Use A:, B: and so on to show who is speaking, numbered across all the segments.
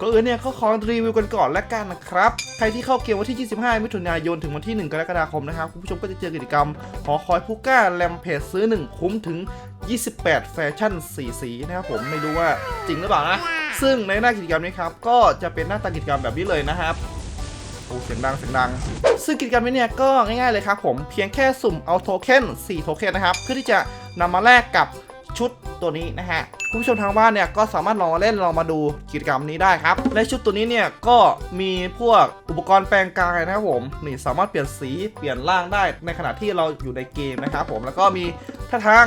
A: ก็เออเนี่ยก็ขอรีวิวกันก่อนแล้วกันนะครับ ใครที่เข้าเกมวันที่ 25 มิถุนายนถึงวันที่ 1 กรกฎาคมนะครับ คุณผู้ชมก็จะเจอกิจกรรม หอคอยพูก้าแรมเพจซื้อ 1 คุ้มถึง 28 แฟชั่น4สีนะครับผมไม่รู้ว่าจริงหรือเปล่านะ ซึ่งในหน้ากิจกรรมนี้ครับก็จะเป็นหน้าตากิจกรรมแบบนี้เลยนะครับโอ้เสียงดังเสียงดัง ซึ่งกิจกรรมนี้เนี่ยก็ง่ายๆเลยครับผมเพียงแค่สุ่มเอาโทเค็น4โทเค็นนะครับเพื่อที่จะนำมาแลกกับ ชุดตัวนี้นะฮะคุณผู้ชมทางบ้านเนี่ยก็สามารถลองมาเล่นลองมาดูกิจกรรมนี้ได้ครับ และชุดตัวนี้เนี่ยก็มีพวกอุปกรณ์แปลงกายนะครับผมนี่สามารถเปลี่ยนสีเปลี่ยนร่างได้ในขณะที่เราอยู่ในเกมนะครับผมแล้วก็มีท่าทาง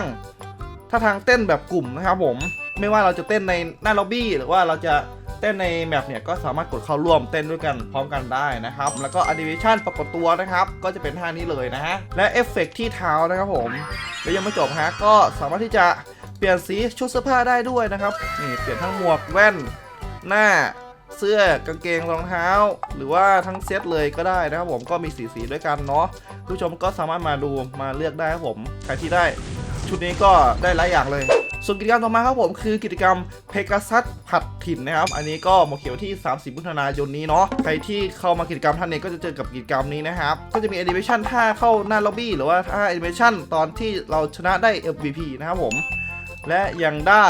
A: ท่าทางเต้นแบบกลุ่มนะครับผมไม่ว่าเราจะเต้นในหน้าล็อบบี้หรือว่าเราจะ เต้นในแมปเนี่ยก็สามารถกดเข้าร่วมเต้นด้วยกันพร้อมกันได้นะครับ แล้วก็แอนิเมชันปรากฏตัวนะครับก็จะเป็นท่านี้เลยนะฮะ และเอฟเฟกต์ที่เท้านะครับผม และยังไม่จบฮะก็สามารถที่จะเปลี่ยนสีชุดเสื้อผ้าได้ด้วยนะครับนี่เปลี่ยนทั้งหมวกแว่นหน้าเสื้อกางเกงรองเท้า หรือว่าทั้งเซตเลยก็ได้นะครับผมก็มีสีสีด้วยกันเนาะผู้ชมก็สามารถมาดูมาเลือกได้ครับผม ใครที่ได้ ชุดนี้ก็ได้หลายอย่างเลย ส่วนกิจกรรมต่อมาครับผมคือกิจกรรมเพก a ซัสผัดถิ่นนะครับ อันนี้ก็หมดเขียวที่ 30มิถุนายนนี้เนาะใครที่เข้ามากิจกรรมท่านนี้ก็จะเจอกับกิจกรรมนี้นะครับก็จะมีแอนิเมชันท่าเข้าหน้าล็อบบี้หรือว่าท่าแอนิเมชันตอนที่เราชนะได้ MVP นะครับผมและยังได้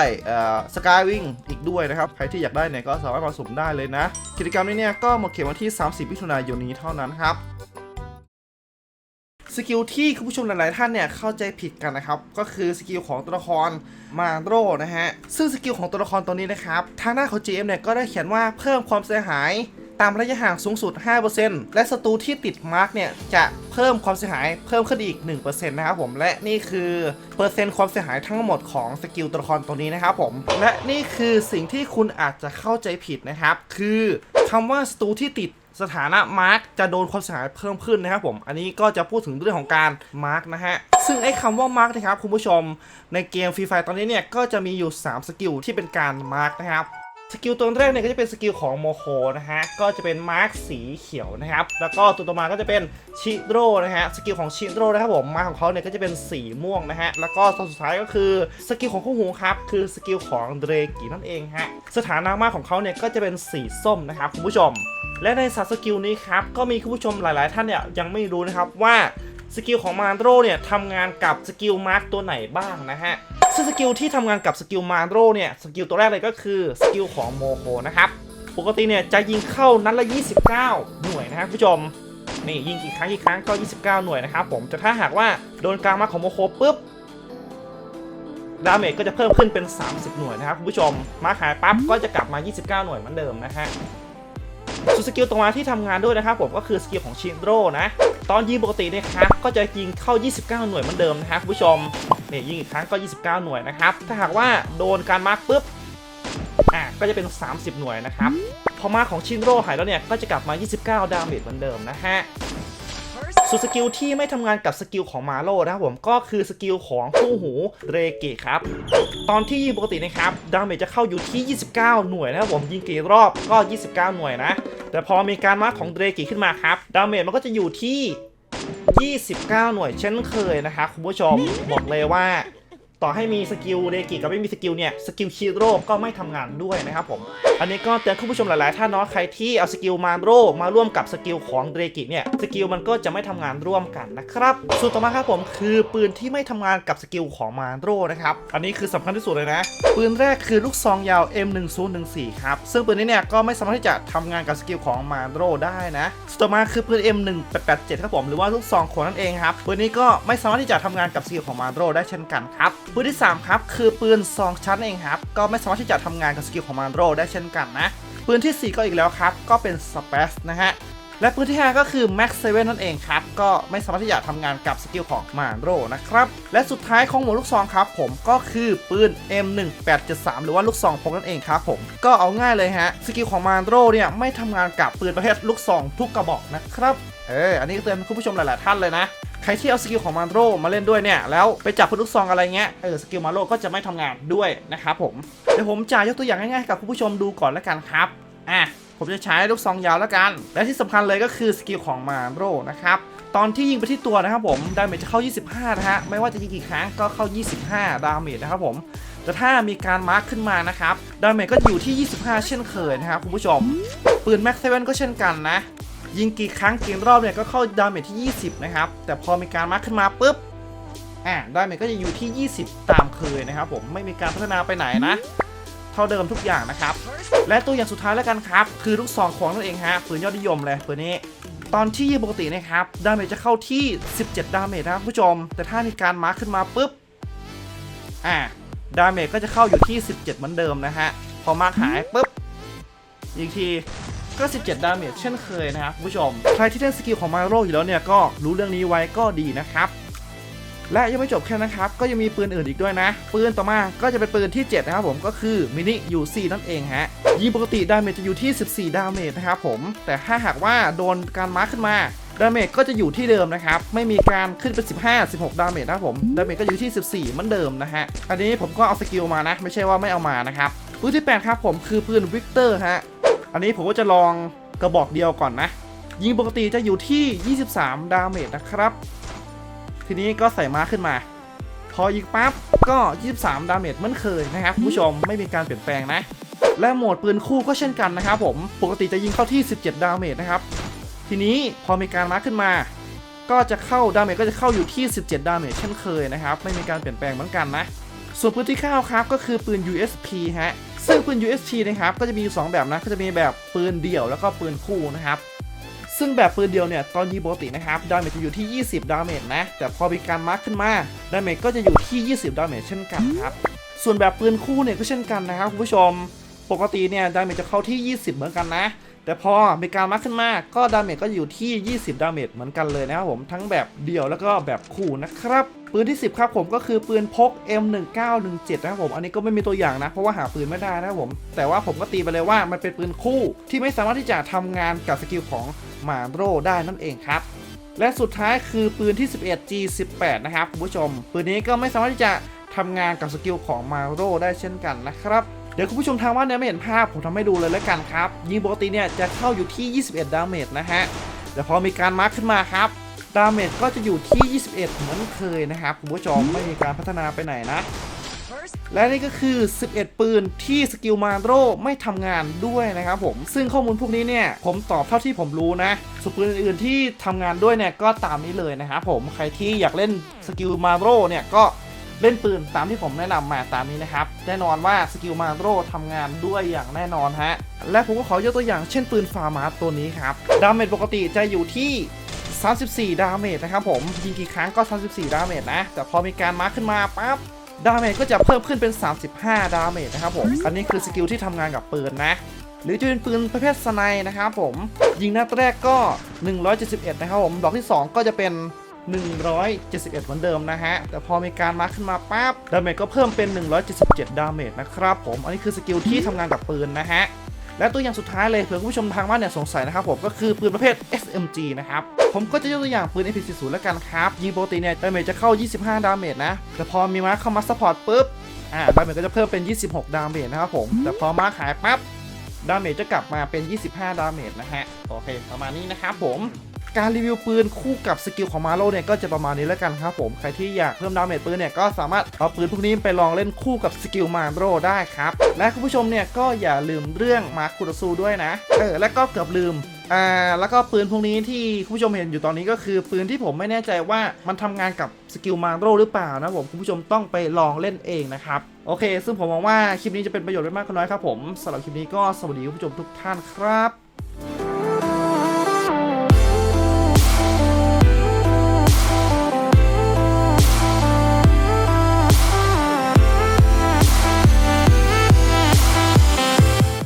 A: สกายวิ่งอีกด้วยนะครับ ใครที่อยากได้เนี่ยก็สามารถมาสมได้เลยนะ กิจกรรมนี้เนี่ยก็หมดเขียนวันที่ 30มิถุนายนนี้เท่านั้นครับ สกิลที่คุณผู้ชมหลายๆท่านเนี่ยเข้าใจผิดกันนะครับ ก็คือสกิลของตัวละครมาโรนะฮะ ซึ่งสกิลของตัวละครตัวนี้นะครับ ทางหน้าของ GM เนี่ยก็ได้เขียนว่าเพิ่มความเสียหายตามระยะห่างสูงสุด 5%และศัตรูที่ติดมาร์กเนี่ย จะเพิ่มความเสียหายเพิ่มขึ้นอีก 1%นะครับผม และนี่คือเปอร์เซ็นต์ความเสียหายทั้งหมดของสกิลตัวละครตัวนี้นะครับผม และนี่คือสิ่งที่คุณอาจจะเข้าใจผิดนะครับ คือคำว่าศัตรูที่ติด สถานะมาร์กจะโดนความเสียหายเพิ่มขึ้นนะครับผมอันนี้ก็จะพูดถึงเรื่องของการมาร์กนะฮะซึ่งไอ้คำว่ามาร์กนะครับคุณผู้ชมในเกมฟรีไฟตอนนี้เนี่ยก็จะมีอยู่ 3 สกิลที่เป็นการมาร์กนะครับสกิลตัวแรกเนี่ยก็จะเป็นสกิลของโมโคนะฮะ ก็จะเป็นมาร์กสีเขียวนะครับ แล้วก็ตัวต่อมาก็จะเป็นชิโร่นะฮะ สกิลของชิโร่นะครับผมมาร์คของเขาเนี่ยก็จะเป็นสีม่วงนะฮะ แล้วก็ตัวสุดท้ายก็คือสกิลของคู่หูครับคือสกิลของเดรกินั่นเองฮะ สถานะมาร์คของเขาเนี่ยก็จะเป็นสีส้มนะครับคุณผู้ชม และในสัตว์สกิลนี้ครับ ก็มีคุณผู้ชมหลาย ๆ ท่านเนี่ยยังไม่รู้นะครับว่าสกิลของมารโรเนี่ยทำงานกับสกิลมาร์กตัวไหนบ้างนะฮะ ซึ่งสกิลที่ทำงานกับสกิลมารโรเนี่ยสกิลตัวแรกเลยก็คือสกิลของโมโคนะครับ ปกติเนี่ยจะยิงเข้านัดละ 29 หน่วยนะครับคุณผู้ชมนี่ยิงกี่ครั้งกี่ครั้งก็ 29 หน่วยนะครับผมแต่ถ้าหากว่าโดนกลางมาของโมโคปุ๊บดาเมจก็จะเพิ่มขึ้นเป็น 30 หน่วยนะครับคุณผู้ชม มาหายปั๊บก็จะกลับมา 29 หน่วยเหมือนเดิมนะฮะ ส่วนสกิลต่อมาที่ทำงานด้วยนะครับผมก็คือสกิลของชินโร่นะตอนยิงปกติเนะครับก็จะยิงเข้า 29 หน่วยเหมือนเดิมนะครับคุณผู้ชมเนี่ยยิงอีกครั้งก็ 29 หน่วยนะครับถ้าหากว่าโดนการมาร์กปุ๊บอะก็จะเป็น 30 หน่วยนะครับพอมาของชินโร่หายแล้วเนี่ยก็จะกลับมา 29 ดาเมจเหมือนเดิมนะฮะ ส่วนสกิลที่ไม่ทำงานกับสกิลของมาโลนะครับผมก็คือสกิลของคู่หูเรเกะครับ ตอนที่ยิงปกตินะครับดาเมจจะเข้าอยู่ที่ 29 หน่วยนะครับผมยิงกี่รอบก็ 29 หน่วยนะ แต่พอมีการมาของเรเกะขึ้นมาครับดาเมจมันก็จะอยู่ที่ 29 หน่วยเช่นเคยนะครับคุณผู้ชมบอกเลยว่า ต่อให้มีสกิลเรกิกับไม่มีสกิลเนี่ยสกิลคีโร่ก็ไม่ทำงานด้วยนะครับผม อันนี้ก็เตือนคุณผู้ชมหลายๆท่านเนาะใครที่เอาสกิลมาโร่มาร่วมกับสกิลของเรกิเนี่ยสกิลมันก็จะไม่ทำงานร่วมกันนะครับส่วนต่อมาครับผมคือปืนที่ไม่ทำงานกับสกิลของมาโร่นะครับอันนี้คือสำคัญที่สุดเลยนะ ปืนแรกคือลูกซองยาว M1014 ครับซึ่งปืนนี้เนี่ยก็ไม่สามารถที่จะทำงานกับสกิลของมาโร่ได้นะต่อมาคือปืน M1887 ครับผมหรือว่าลูกซองโคนนั่นเองครับปืนนี้ก็ไม่สามารถที่จะทำงานกับสกิลของมาโรได้เช่นกันครับปืนที่สามครับ คือปืนซองชั้นเองครับ ก็ไม่สามารถที่จะทำงานกับสกิลของมาโรได้เช่นกันนะ ปืนที่ 4 ก็อีกแล้วครับ ก็เป็นสเปซนะฮะ และปืนที่ 5 ก็คือ Max 7 นั่นเองครับ ก็ไม่สามารถที่จะทำงานกับสกิลของมานโรนะครับ และสุดท้ายของหมวดลูกซองครับ ผมก็คือปืน M1873 หรือว่าลูกซองพกนั่นเองครับผม ก็เอาง่ายเลยฮะ สกิลของมานโรเนี่ยไม่ทำงานกับปืนประเภทลูกซองทุกกระบอกนะครับ เออ อันนี้เตือนคุณผู้ชมหลาย ๆ ท่านเลยนะ ใครที่เอาสกิลของมาโรมาเล่นด้วยเนี่ยแล้วไปจับปืนลูกซองอะไรเงี้ยเออสกิลมาโรก็จะไม่ทำงานด้วยนะครับผมเดี๋ยวผมจะยกตัวอย่างง่ายๆกับคุณผู้ชมดูก่อนแล้วกันครับอะผมจะใช้ลูกซองยาวแล้วกัน และที่สำคัญเลยก็คือสกิลของมาโรนะครับตอนที่ยิงไปที่ตัวนะครับผมดาเมจจะเข้า 25 นะฮะไม่ว่าจะยิงกี่ครั้งก็เข้า 25 ดาเมจนะครับผมแต่ถ้ามีการมาร์คขึ้นมานะครับดาเมจก็อยู่ที่ 25 เช่นเคยนะครับคุณผู้ชม ปืนแม็กเซเว่นก็เช่นกันนะ ยิงกี่ครั้งกี่รอบเนี่ยก็เข้าดาเมจที่ 20 นะครับ แต่พอมีการมาร์คขึ้นมาปุ๊บอ่าดาเมจก็จะอยู่ที่ 20 ตามเคยนะครับผมไม่มีการพัฒนาไปไหนนะ เท่าเดิมทุกอย่างนะครับ และตัวอย่างสุดท้ายแล้วกันครับ คือลูกซองของนั่นเองฮะปืนยอดนิยมเลยปืนนี้ตอนที่ยิงปกตินะครับดาเมจจะเข้าที่ 17 ดาเมจนะคุณผู้ชม แต่ถ้ามีการมาร์คขึ้นมาปุ๊บอ่าดาเมจก็จะเข้าอยู่ที่ 17 เหมือนเดิมนะฮะ พอมาร์คหายปุ๊บอีกที ก็17ดาเมจเช่นเคยนะครับผู้ชม ใครที่เล่นสกิลของมาโรอยู่แล้วเนี่ยก็รู้เรื่องนี้ไว้ก็ดีนะครับ และยังไม่จบแค่นะครับ ก็ยังมีปืนอื่นอีกด้วยนะ ปืนต่อมาก็จะเป็นปืนที่ 7 นะครับผมก็คือมินิยูซีนั่นเองฮะยิงปกติดาเมจจะอยู่ที่ 14 ดาเมจนะครับผมแต่ถ้าหากว่าโดนการมาร์คขึ้นมาดาเมจก็จะอยู่ที่เดิมนะครับ ไม่มีการขึ้นเป็น 15 16 ดาเมจนะครับผม ดาเมจก็อยู่ที่ 14เหมือนเดิมนะฮะ อันนี้ผมก็เอาสกิลมานะ ไม่ใช่ว่าไม่เอามานะครับ ปืนที่ 8 ครับผมคือปืนวิกเตอร์ฮะ อันนี้ผมก็จะลองกระบอกเดียวก่อนนะ ยิงปกติจะอยู่ที่ 23 ดาเมจนะครับ ทีนี้ก็ใส่ม้าขึ้นมา พอยิงปั๊บก็ 23 ดาเมจเหมือนเคยนะครับผู้ชมไม่มีการเปลี่ยนแปลงนะ และโหมดปืนคู่ก็เช่นกันนะครับผมปกติจะยิงเข้าที่ 17 ดาเมจนะครับ ทีนี้พอมีการมาขึ้นมา ก็จะเข้าดาเมจก็จะเข้าอยู่ที่ 17 ดาเมจเช่นเคยนะครับ ไม่มีการเปลี่ยนแปลงเหมือนกันนะ ส่วนปืนที่เข้าครับก็คือปืน USP ฮะ ซึ่งปืน USP นะครับก็จะมีอยู่สองแบบนะก็จะมีแบบปืนเดี่ยวแล้วก็ปืนคู่นะครับซึ่งแบบปืนเดียวเนี่ยตอนยิงปกตินะครับดาเมจจะอยู่ที่ 20 ดาเมจนะแต่พอมีการมาร์คขึ้นมาดาเมจก็จะอยู่ที่ 20 ดาเมจเช่นกันครับส่วนแบบปืนคู่เนี่ยก็เช่นกันนะครับคุณผู้ชมปกติเนี่ยดาเมจจะเข้าที่ 20 เหมือนกันนะ แต่พอมีการมาร์คขึ้นมาก็ดาเมจก็อยู่ที่ 20 ดาเมจเหมือนกันเลยนะครับผมทั้งแบบเดี่ยวแล้วก็แบบคู่นะครับ ปืนที่ 10 ครับผมก็คือปืนพก M1917 นะครับผม อันนี้ก็ไม่มีตัวอย่างนะ เพราะว่าหาปืนไม่ได้นะครับผม แต่ว่าผมก็ตีไปเลยว่ามันเป็นปืนคู่ที่ไม่สามารถที่จะทำงานกับสกิลของมาโรได้นั่นเองครับและสุดท้ายคือปืนที่ 11 G18 นะครับคุณผู้ชม ปืนนี้ก็ไม่สามารถที่จะทำงานกับสกิลของมาโรได้เช่นกันนะครับเดี๋ยวคุณผู้ชมทางบ้าเนี่ยไม่เห็นภาพผมทำให้ดูเลยแล้วกันครับ ยิงปกติเนี่ยจะเข้าอยู่ที่ 21 ดาเมจนะฮะแต่พอมีการมาร์คขึ้นมาครับ ดาเมจก็จะอยู่ที่ 21 เหมือนเคยนะครับคุณผู้ชมไม่มีการพัฒนาไปไหนนะ และนี่ก็คือ 11 ปืนที่สกิลมาโรไม่ทำงานด้วยนะครับผม ซึ่งข้อมูลพวกนี้เนี่ย ผมตอบเท่าที่ผมรู้นะส่วนปืนอื่นๆที่ทำงานด้วยเนี่ย ก็ตามนี้เลยนะครับผมใครที่อยากเล่นสกิลมาโรเนี่ยก็เล่นปืนตามที่ผมแนะนำมาตามนี้นะครับ แน่นอนว่าสกิลมาโรทำงานด้วยอย่างแน่นอนฮะ และผมก็ขอยกตัวอย่างเช่นปืนฟาร์มาสตัวนี้ครับ ดาเมจปกติจะอยู่ที่ 34 ดาเมจนะครับผมยิงกี่ครั้งก็ 34 ดาเมจนะ แต่พอมีการมาร์คขึ้นมาปั๊บดาเมจก็จะเพิ่มขึ้นเป็น 35 ดาเมจนะครับผม อันนี้คือสกิลที่ทำงานกับปืนนะ หรือจะเป็นปืนประเภทสไนด์นะครับผม ยิงนัดแรกก็ 171 นะครับผม ดอกที่ 2 ก็จะเป็น 171 เหมือนเดิมนะฮะ แต่พอมีการมาร์คขึ้นมาปั๊บ ดาเมจก็เพิ่มเป็น 177 ดาเมจนะครับผม อันนี้คือสกิลที่ทำงานกับปืนนะฮะ และตัวอย่างสุดท้ายเลยเผื่อคุณผู้ชมทางบ้านเนี่ยสงสัยนะครับผม ก็คือปืนประเภท SMG นะครับ ผมก็จะยกตัวอย่างปืน MP40 แล้วกันครับ ยิงปกติเนี่ยดาเมจจะเข้า 25 ดาเมจนะ แต่พอมีมาร์คเข้ามาซัพพอร์ตปุ๊บ อ่า ดาเมจก็จะเพิ่มเป็น 26 ดาเมจนะครับผม แต่พอมาร์คหายปั๊บ ดาเมจจะกลับมาเป็น 25 ดาเมจนะฮะ โอเค ประมาณนี้นะครับผม การรีวิวปืนคู่กับสกิลของมาโลเนี่ยก็จะประมาณนี้แล้วกันครับผมใครที่อยากเพิ่มดาเมจปืนเนี่ยก็สามารถเอาปืนพวกนี้ไปลองเล่นคู่กับสกิลมาโลได้ครับและคุณผู้ชมเนี่ยก็อย่าลืมเรื่องมาคุรซูด้วยนะเออและก็เกือบลืมอ่าแล้วก็ปืนพวกนี้ที่คุณผู้ชมเห็นอยู่ตอนนี้ก็คือปืนที่ผมไม่แน่ใจว่ามันทำงานกับสกิลมาโลหรือเปล่านะผมคุณผู้ชมต้องไปลองเล่นเองนะครับโอเค ซึ่งผมมองว่าคลิปนี้จะเป็นประโยชน์ไม่มากก็น้อยครับผมสำหรับคลิปนี้ก็สวัสดีคุณผู้ชมทุกท่านครับ